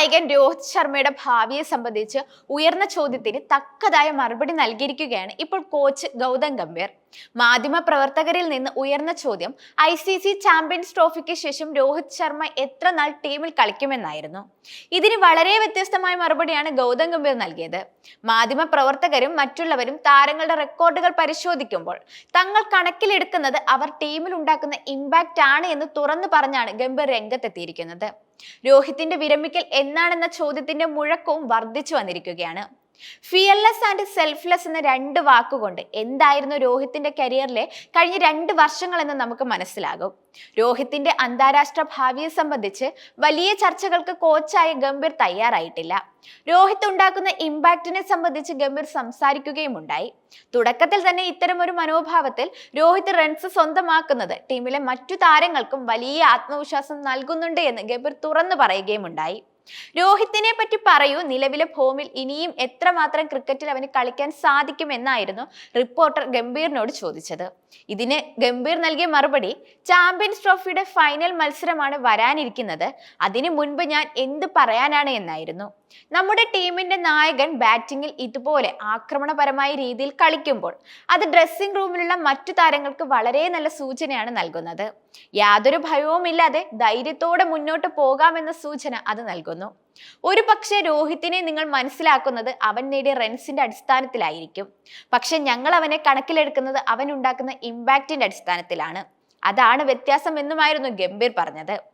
നായകൻ രോഹിത് ശർമ്മയുടെ ഭാവിയെ സംബന്ധിച്ച് ഉയർന്ന ചോദ്യത്തിന് തക്കതായ മറുപടി നൽകിയിരിക്കുകയാണ് ഇപ്പോൾ കോച്ച് ഗൗതം ഗംഭീർ. മാധ്യമ പ്രവർത്തകരിൽ നിന്ന് ഉയർന്ന ചോദ്യം ഐ സി സി ചാമ്പ്യൻസ് ട്രോഫിക്ക് ശേഷം രോഹിത് ശർമ്മ എത്ര നാൾ ടീമിൽ കളിക്കുമെന്നായിരുന്നു. ഇതിന് വളരെ വ്യത്യസ്തമായ മറുപടിയാണ് ഗൗതം ഗംഭീർ നൽകിയത്. മാധ്യമ പ്രവർത്തകരും മറ്റുള്ളവരും താരങ്ങളുടെ റെക്കോർഡുകൾ പരിശോധിക്കുമ്പോൾ തങ്ങൾ കണക്കിലെടുക്കുന്നത് അവർ ടീമിൽ ഉണ്ടാക്കുന്ന ഇമ്പാക്റ്റ് ആണ് എന്ന് തുറന്നു പറഞ്ഞാണ് ഗംഭീർ രംഗത്തെത്തിയിരിക്കുന്നത്. രോഹിത്തിന്റെ വിരമിക്കൽ എന്നാണെന്ന ചോദ്യത്തിന്റെ മുഴക്കവും വർദ്ധിച്ചു വന്നിരിക്കുകയാണ്. ഫിയർലെസ് ആൻഡ് സെൽഫ്ലെസ് എന്ന രണ്ട് വാക്കുകൊണ്ട് എന്തായിരുന്നു രോഹിത്തിന്റെ കരിയറിലെ കഴിഞ്ഞ രണ്ട് വർഷങ്ങളെന്ന് നമുക്ക് മനസ്സിലാകും. രോഹിത്തിന്റെ അന്താരാഷ്ട്ര ഭാവിയെ സംബന്ധിച്ച് വലിയ ചർച്ചകൾക്ക് കോച്ചായ ഗംഭീർ തയ്യാറായിട്ടില്ല. രോഹിത് ഉണ്ടാക്കുന്ന ഇമ്പാക്റ്റിനെ സംബന്ധിച്ച് ഗംഭീർ സംസാരിക്കുകയും ഉണ്ടായി. തുടക്കത്തിൽ തന്നെ ഇത്തരമൊരു മനോഭാവത്തിൽ രോഹിത് റൺസ് സ്വന്തമാക്കുന്നത് ടീമിലെ മറ്റു താരങ്ങൾക്കും വലിയ ആത്മവിശ്വാസം നൽകുന്നുണ്ട് എന്ന് ഗംഭീർ തുറന്നു പറയുകയുമുണ്ടായി രോഹിത്തിനെ പറ്റി പറയൂ. നിലവിലെ ഫോമിൽ ഇനിയും എത്രമാത്രം ക്രിക്കറ്റിൽ അവന് കളിക്കാൻ സാധിക്കുമെന്നായിരുന്നു റിപ്പോർട്ടർ ഗംഭീറിനോട് ചോദിച്ചത്. ഇതിന് ഗംഭീർ നൽകിയ മറുപടി ചാമ്പ്യൻസ് ട്രോഫിയുടെ ഫൈനൽ മത്സരമാണ് വരാനിരിക്കുന്നത്. അതിനു മുൻപ് ഞാൻ എന്ത് പറയാനാണ്? എന്നായിരുന്നു. നമ്മുടെ ടീമിന്റെ നായകൻ ബാറ്റിംഗിൽ ഇതുപോലെ ആക്രമണപരമായ രീതിയിൽ കളിക്കുമ്പോൾ അത് ഡ്രസ്സിംഗ് റൂമിലുള്ള മറ്റു താരങ്ങൾക്ക് വളരെ നല്ല സൂചനയാണ് നൽകുന്നത്. യാതൊരു ഭയവുമില്ലാതെ ധൈര്യത്തോടെ മുന്നോട്ട് പോകാമെന്ന സൂചന അത് നൽകുന്നു. ഒരു പക്ഷേ രോഹിത്തിനെ നിങ്ങൾ മനസ്സിലാക്കുന്നത് അവൻ നേടിയ റൺസിന്റെ അടിസ്ഥാനത്തിലായിരിക്കും. പക്ഷെ ഞങ്ങൾ അവനെ കണക്കിലെടുക്കുന്നത് അവൻ ഉണ്ടാക്കുന്ന ഇമ്പാക്റ്റിന്റെ അടിസ്ഥാനത്തിലാണ്. അതാണ് വ്യത്യാസം എന്നുമായിരുന്നു ഗംഭീർ പറഞ്ഞത്.